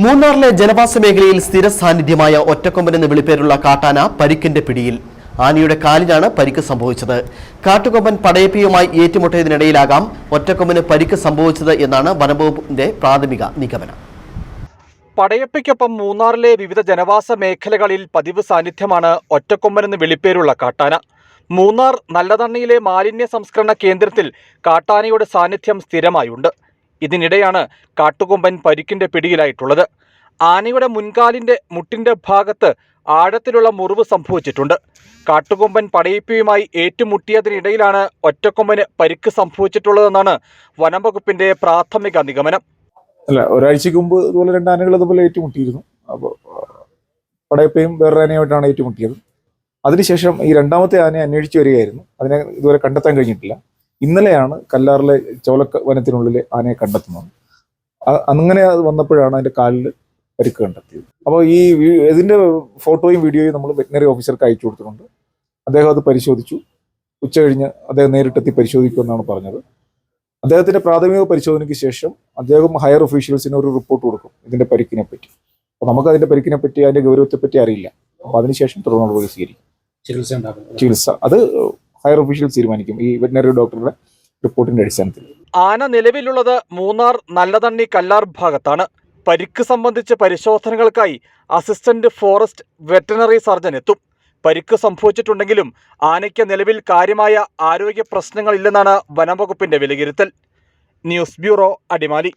മൂന്നാറിലെ ജനവാസ മേഖലയിൽ സ്ഥിര സാന്നിധ്യമായ ഒറ്റക്കൊമ്പൻ എന്ന് വിളിപ്പേരുള്ള കാട്ടാന പരിക്കിന്റെ പിടിയിൽ. ആനയുടെ കാലിനാണ് പരിക്ക് സംഭവിച്ചത്. കാട്ടുകൊമ്പൻ പടയപ്പിയുമായി ഏറ്റുമുട്ടിയതിനിടയിലാകാം ഒറ്റക്കൊമ്പന് പരിക്ക് സംഭവിച്ചത് എന്നാണ് വനംവകുപ്പിന്റെ പ്രാഥമിക നിഗമനം. പടയപ്പയ്ക്കൊപ്പം മൂന്നാറിലെ വിവിധ ജനവാസ മേഖലകളിൽ പതിവ് സാന്നിധ്യമാണ് ഒറ്റക്കൊമ്പനെന്ന് വിളിപ്പേരുള്ള കാട്ടാന. മൂന്നാർ നല്ലതണ്ണയിലെ മാലിന്യ സംസ്കരണ കേന്ദ്രത്തിൽ കാട്ടാനയുടെ സാന്നിധ്യം സ്ഥിരമായുണ്ട്. ഇതിനിടെയാണ് കാട്ടുകൊമ്പൻ പരിക്കിന്റെ പിടിയിലായിട്ടുള്ളത്. ആനയുടെ മുൻകാലിന്റെ മുട്ടിന്റെ ഭാഗത്ത് ആഴത്തിലുള്ള മുറിവ് സംഭവിച്ചിട്ടുണ്ട്. കാട്ടുകൊമ്പൻ പടയിപ്പിയുമായി ഏറ്റുമുട്ടിയതിനിടയിലാണ് ഒറ്റക്കൊമ്പന് പരിക്ക് സംഭവിച്ചിട്ടുള്ളതെന്നാണ് വനംവകുപ്പിന്റെ പ്രാഥമിക നിഗമനം. അല്ല ഒരാഴ്ചക്ക് മുമ്പ് ഇതുപോലെ രണ്ട് ആനകൾ അതുപോലെ ഏറ്റുമുട്ടിയിരുന്നു. അപ്പോൾ പടയപ്പയും വേറൊരു ആനയുമായിട്ടാണ് ഏറ്റുമുട്ടിയത്. അതിനുശേഷം ഈ രണ്ടാമത്തെ ആനയെ അന്വേഷിച്ച് വരികയായിരുന്നു. അതിനെ ഇതുവരെ കണ്ടെത്താൻ കഴിഞ്ഞിട്ടില്ല. ഇന്നലെയാണ് കല്ലാറിലെ ചോലക്ക വനത്തിനുള്ളിൽ ആനയെ കണ്ടെത്തുന്നത്. അങ്ങനെ അത് വന്നപ്പോഴാണ് അതിന്റെ കാലിൽ പരിക്ക് കണ്ടെത്തിയത്. അപ്പോൾ ഈ ഇതിന്റെ ഫോട്ടോയും വീഡിയോയും നമ്മൾ വെറ്റിനറി ഓഫീസർക്ക് അയച്ചു കൊടുത്തിട്ടുണ്ട്. അദ്ദേഹം അത് പരിശോധിച്ചു. ഉച്ച കഴിഞ്ഞ് അദ്ദേഹം നേരിട്ടെത്തി പരിശോധിക്കുമെന്നാണ് പറഞ്ഞത്. അദ്ദേഹത്തിന്റെ പ്രാഥമിക പരിശോധനയ്ക്ക് ശേഷം അദ്ദേഹം ഹയർ ഒഫീഷ്യൽസിന് ഒരു റിപ്പോർട്ട് കൊടുക്കും ഇതിന്റെ പരിക്കിനെ പറ്റി. അപ്പോൾ നമുക്ക് അതിന്റെ പരിക്കിനെ പറ്റി അതിന്റെ ഗൗരവത്തെ പറ്റി അറിയില്ല. അപ്പോൾ അതിനുശേഷം തുടർ നടപടി സ്വീകരിക്കും. ചികിത്സ. അത് ഹയർ ഒഫീഷ്യൽസ് തീരുമാനിക്കും ഈ വെറ്റിനറി ഡോക്ടറുടെ റിപ്പോർട്ടിന്റെ അടിസ്ഥാനത്തിൽ. ആന നിലവിലുള്ളത് മൂന്നാർ നല്ലതണ്ണി കല്ലാർ ഭാഗത്താണ്. പരിക്ക് സംബന്ധിച്ച പരിശോധനകൾക്കായി അസിസ്റ്റന്റ് ഫോറസ്റ്റ് വെറ്ററിനറി സർജൻ എത്തും. പരിക്ക് സംഭവിച്ചിട്ടുണ്ടെങ്കിലും ആനയ്ക്ക് നിലവിൽ കാര്യമായ ആരോഗ്യ പ്രശ്നങ്ങളില്ലെന്നാണ് വനംവകുപ്പിന്റെ വിലയിരുത്തൽ. News bureau Adimali.